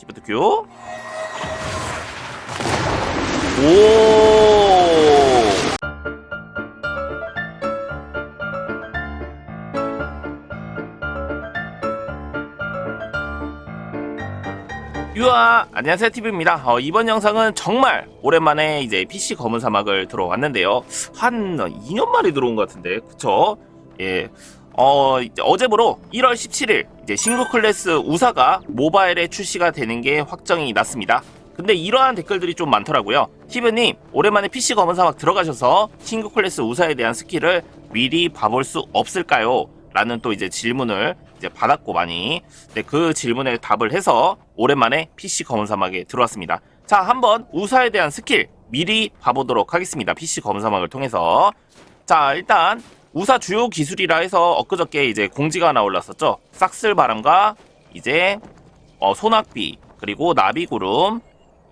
시프트 큐. 오. 유아 안녕하세요 TV입니다. 어, 이번 영상은 정말 오랜만에 이제 PC 검은 사막을 들어왔는데요. 한 2년 만에 들어온 것 같은데, 그쵸? 예. 어, 이제 어제부로 1월 17일 이제 신규 클래스 우사가 모바일에 출시가 되는 게 확정이 났습니다. 근데 이러한 댓글들이 좀 많더라고요. 히브님, 오랜만에 PC 검은 사 막 들어가셔서 신규 클래스 우사에 대한 스킬을 미리 봐볼 수 없을까요? 라는 또 이제 질문을 이제 받았고 많이. 네, 그 질문에 답을 해서 오랜만에 PC 검은 사막에 들어왔습니다. 자, 한번 우사에 대한 스킬 미리 봐보도록 하겠습니다. PC 검은 사막을 통해서. 자, 일단 우사 주요 기술이라 해서 엊그저께 이제 공지가 하나 올랐었죠. 싹쓸바람과 이제 어, 소낙비 그리고 나비구름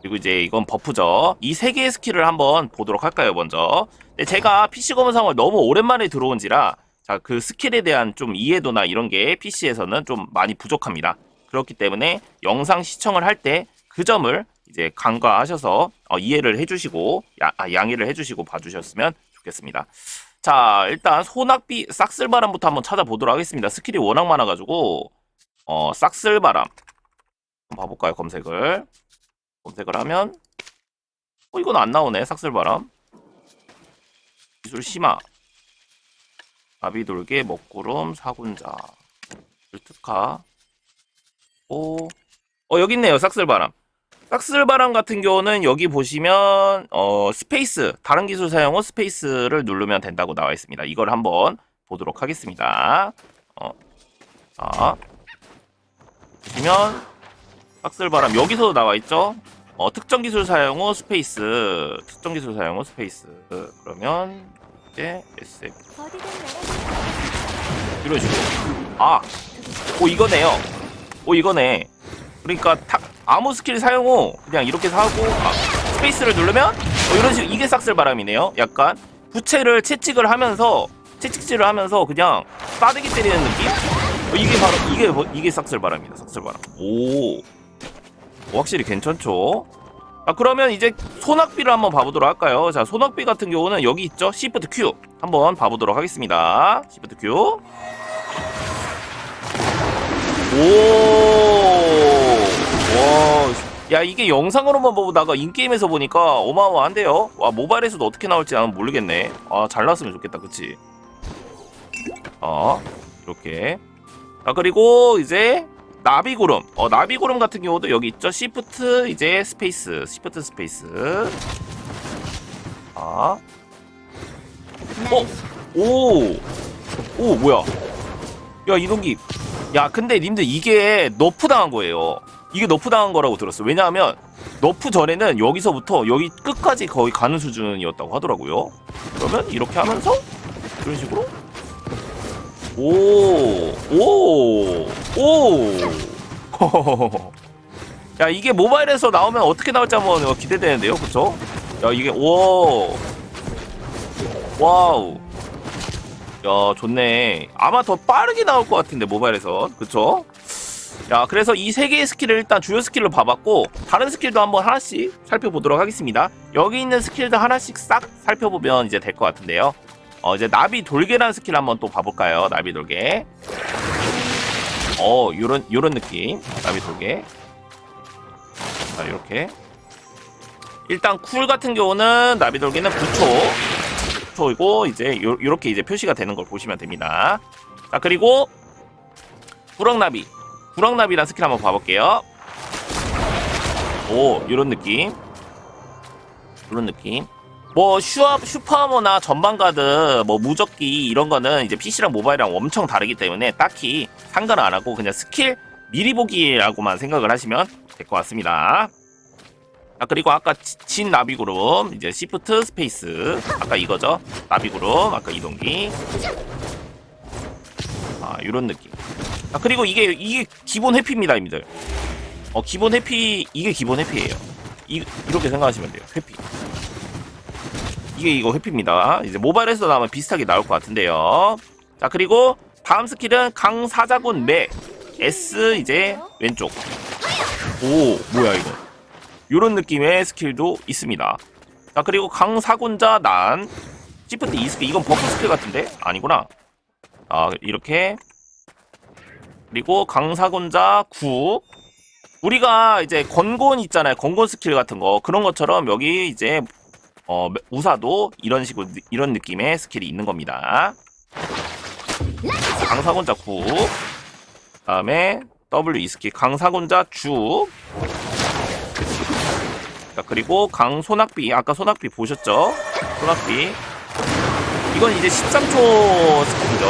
그리고 이제 이건 버프죠. 이 세 개의 스킬을 한번 보도록 할까요, 먼저. 네, 제가 PC 검은 상을 너무 오랜만에 들어온지라 자, 그 스킬에 대한 좀 이해도나 이런 게 PC에서는 좀 많이 부족합니다. 그렇기 때문에 영상 시청을 할 때 그 점을 이제 간과하셔서 어, 이해를 해주시고 야, 아, 양해를 해주시고 봐주셨으면 좋겠습니다. 자, 일단 소낙비 싹쓸바람부터 한번 찾아보도록 하겠습니다. 스킬이 워낙 많아가지고 어, 싹쓸바람 한번 봐볼까요? 검색을 검색을 하면 어 이건 안 나오네. 싹쓸바람 기술 심화 나비돌개 먹구름 사군자 특화 오, 어 여기 있네요. 싹쓸바람. 싹쓸바람 같은 경우는 여기 보시면 어 스페이스 다른 기술 사용 후 스페이스를 누르면 된다고 나와 있습니다. 이걸 한번 보도록 하겠습니다. 어, 자 보시면 싹쓸바람 여기서도 나와 있죠. 어, 특정 기술 사용 후 스페이스 특정 기술 사용 후 스페이스 그러면 이제 SF. 이런 식으로 아, 오 이거네요. 오 이거네. 그러니까 타, 아무 스킬 사용 후 그냥 이렇게 하고 아, 스페이스를 누르면 어, 이런 식으로 이게 싹쓸 바람이네요. 약간 부채를 채찍을 하면서 채찍질을 하면서 그냥 싸대기 때리는 느낌? 어, 이게 바로 이게 뭐- 이게 싹쓸 바람입니다. 싹쓸 바람. 오, 오, 확실히 괜찮죠? 아 그러면 이제 소낙비를 한번 봐보도록 할까요? 자 소낙비 같은 경우는 여기 있죠. Shift Q 한번 봐보도록 하겠습니다. Shift Q. 오, 와, 야 이게 영상으로만 보다가 인게임에서 보니까 어마어마한데요. 와 모바일에서도 어떻게 나올지 나는 모르겠네. 아잘 나왔으면 좋겠다, 그치? 어 이렇게. 아 그리고 이제 나비구름. 어 나비구름 같은 경우도 여기 있죠. 시프트 이제 스페이스, 시프트 스페이스. 아, 어, 오, 오 뭐야? 야 이동기. 야 근데 님들 이게 너프 당한 거예요. 이게 너프 당한 거라고 들었어. 왜냐하면 너프 전에는 여기서부터 여기 끝까지 거의 가는 수준이었다고 하더라고요. 그러면 이렇게 하면서 이런 식으로 오, 오, 오. 야 이게 모바일에서 나오면 어떻게 나올지 한번 기대되는데요, 그쵸? 야 이게 오, 와우. 야 좋네 아마 더 빠르게 나올 것 같은데 모바일에서 그쵸? 야 그래서 이 세 개의 스킬을 일단 주요 스킬로 봐봤고 다른 스킬도 한번 하나씩 살펴보도록 하겠습니다. 여기 있는 스킬도 하나씩 싹 살펴보면 이제 될 것 같은데요. 어 이제 나비 돌개라는 스킬 한번 또 봐볼까요? 나비 돌개 어 요런 요런 느낌. 나비 돌개 자 이렇게. 일단 쿨 같은 경우는 나비 돌개는 9초. 초이고 이제 요, 요렇게 이제 표시가 되는 걸 보시면 됩니다. 자 그리고 구렁나비 구렁나비란 스킬 한번 봐볼게요. 오 요런 느낌. 요런 느낌. 뭐 슈아, 슈퍼하머나 전방가드 뭐 무적기 이런 거는 이제 PC랑 모바일이랑 엄청 다르기 때문에 딱히 상관 안 하고 그냥 스킬 미리 보기라고만 생각을 하시면 될 것 같습니다. 아 그리고 아까 지- 진 나비구름 이제 시프트 스페이스. 아까 이거죠? 나비구름 아까 이동기. 아 이런 느낌 아 그리고 이게 이게 기본 회피입니다 님들. 어 기본 회피 이게 기본 회피예요. 이, 이렇게 생각하시면 돼요 회피. 이게 이거 회피입니다. 이제 모바일에서 나오면 비슷하게 나올 것 같은데요. 자 그리고 다음 스킬은 강사자군 매. S 이제 왼쪽. 오 뭐야 이거. 요런 느낌의 스킬도 있습니다. 자 그리고 강사군자 난. 시프트 2스킬 이건 버프 스킬 같은데? 아니구나. 아 이렇게 그리고 강사군자 9 우리가 이제 건곤 있잖아요. 건곤 스킬 같은 거. 그런 것처럼 여기 이제 어 우사도 이런 식으로 느- 이런 느낌의 스킬이 있는 겁니다. 강사군자 9 다음에 W 2스킬. 강사군자 주. 자, 그리고 강소낙비. 아까 소낙비 보셨죠? 소낙비. 이건 이제 13초 스킬이죠.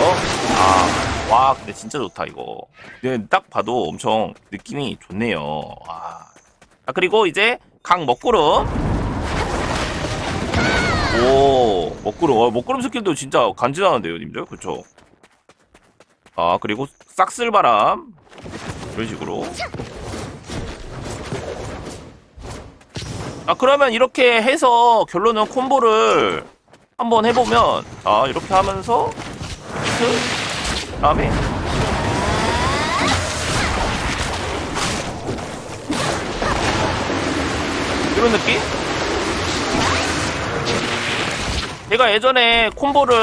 아, 와 근데 진짜 좋다 이거. 근데 딱 봐도 엄청 느낌이 좋네요. 와. 아, 그리고 이제 강 먹구름. 오 먹구름. 어, 먹구름 스킬도 진짜 간지나는데요 님들? 그쵸? 아 그리고 싹쓸바람. 이런 식으로. 아 그러면 이렇게 해서 결론은 콤보를 한번 해보면 자 이렇게 하면서 그다 음에 이런 느낌? 내가 예전에 콤보를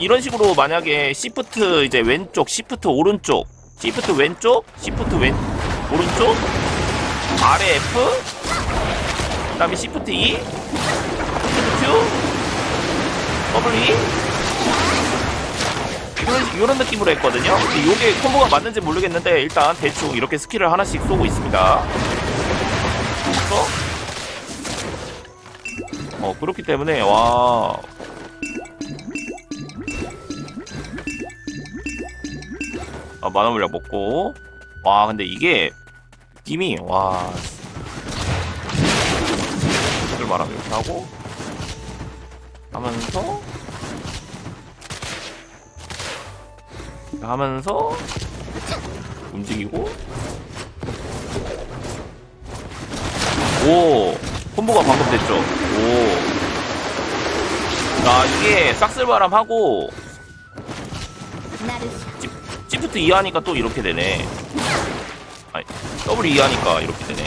이런 식으로 만약에 시프트 이제 왼쪽, 시프트 오른쪽, 시프트 왼쪽, 시프트 왼 오른쪽, 아래 F, 그다음에 시프트 E, 시프트 Q, 더블 E 이런 느낌으로 했거든요. 근데 이게 콤보가 맞는지 모르겠는데 일단 대충 이렇게 스킬을 하나씩 쏘고 있습니다. 그래서 어 그렇기 때문에 와 아, 만화 물약 먹고 와 근데 이게 느낌이 와 이걸 말하면 이렇게 하고 하면서 하면서 움직이고 오 콤보가 방금 됐죠 오 자, 이게 싹쓸바람 하고 나르샤 시프트 2 하니까 또 이렇게 되네. 아니, 더블 2 하니까 이렇게 되네.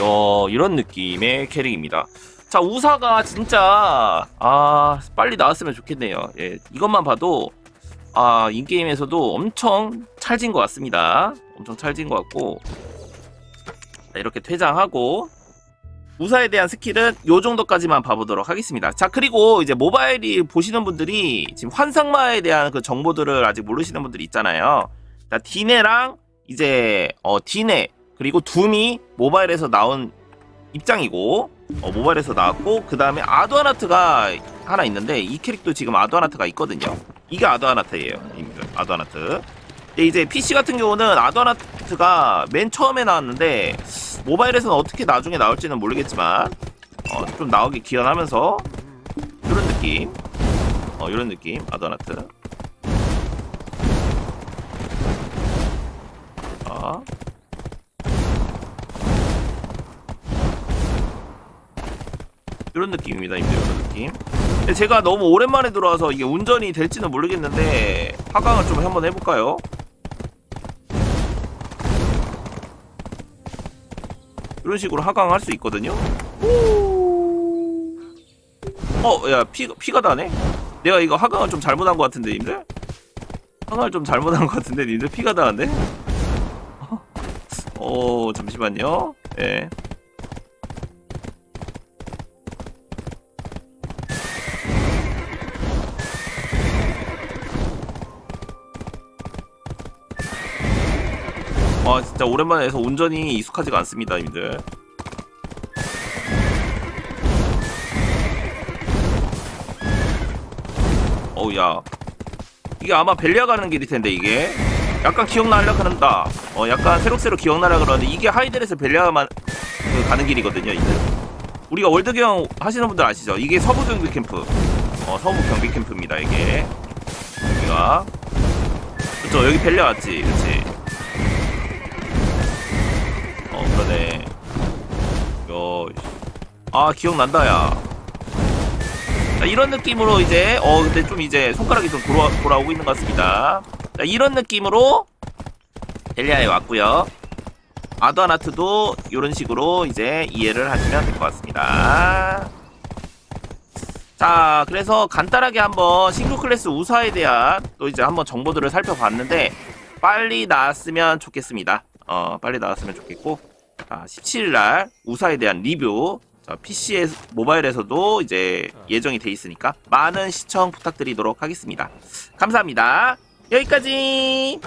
야, 이런 느낌의 캐릭입니다. 자, 우사가 진짜 아, 빨리 나왔으면 좋겠네요. 예, 이것만 봐도 아, 인게임에서도 엄청 찰진 것 같습니다. 엄청 찰진 것 같고 자, 이렇게 퇴장하고 우사에 대한 스킬은 요 정도까지만 봐보도록 하겠습니다. 자, 그리고 이제 모바일이 보시는 분들이 지금 환상마에 대한 그 정보들을 아직 모르시는 분들이 있잖아요. 자, 디네랑 이제 어 디네 그리고 둠이 모바일에서 나온 입장이고 어, 모바일에서 나왔고 그 다음에 아드아나트가 하나 있는데 이 캐릭도 지금 아드아나트가 있거든요. 이게 아드아나트예요. 아드아나트. 근데 이제 PC 같은 경우는 아드아나트가 맨 처음에 나왔는데 모바일에서는 어떻게 나중에 나올지는 모르겠지만 어, 좀 나오기 기원하면서 이런 느낌 어 이런 느낌 아드아나트 자 이런 느낌입니다 이제 이런 느낌 제가 너무 오랜만에 들어와서 이게 운전이 될지는 모르겠는데 하강을 좀 한번 해볼까요? 이런 식으로 하강할 수 있거든요. 어, 야, 피, 피가 나네? 내가 이거 하강을 좀 잘못한 것 같은데, 님들? 하강을 좀 잘못한 것 같은데, 님들 피가 나는데? 어, 잠시만요. 예. 와, 진짜 오랜만에 해서 운전이 익숙하지가 않습니다, 님들. 어우 야. 이게 아마 벨리아 가는 길일 텐데 이게. 약간 기억나려 그런다. 어 약간 새록새록 기억나려 그러는데 이게 하이델에서 벨리아만 그 가는 길이거든요 이제 우리가 월드경 하시는 분들 아시죠? 이게 서부 경비 캠프. 어 서부 경비 캠프입니다 이게. 여기가. 그쵸 여기 벨리아 왔지? 그치 그러네 요아 기억난다 야 자, 이런 느낌으로 이제 어 근데 좀 이제 손가락이 좀 돌아, 돌아오고 있는 것 같습니다. 자, 이런 느낌으로 헬리아에 왔고요. 아드아나트도 이런 식으로 이제 이해를 하시면 될 것 같습니다. 자, 그래서 간단하게 한번 싱글 클래스 우사에 대한 또 이제 한번 정보들을 살펴봤는데 빨리 나왔으면 좋겠습니다. 어, 빨리 나왔으면 좋겠고 자, 17일 우사에 대한 리뷰 자, PC에 모바일에서도 이제 예정이 돼 있으니까 많은 시청 부탁드리도록 하겠습니다. 감사합니다. 여기까지.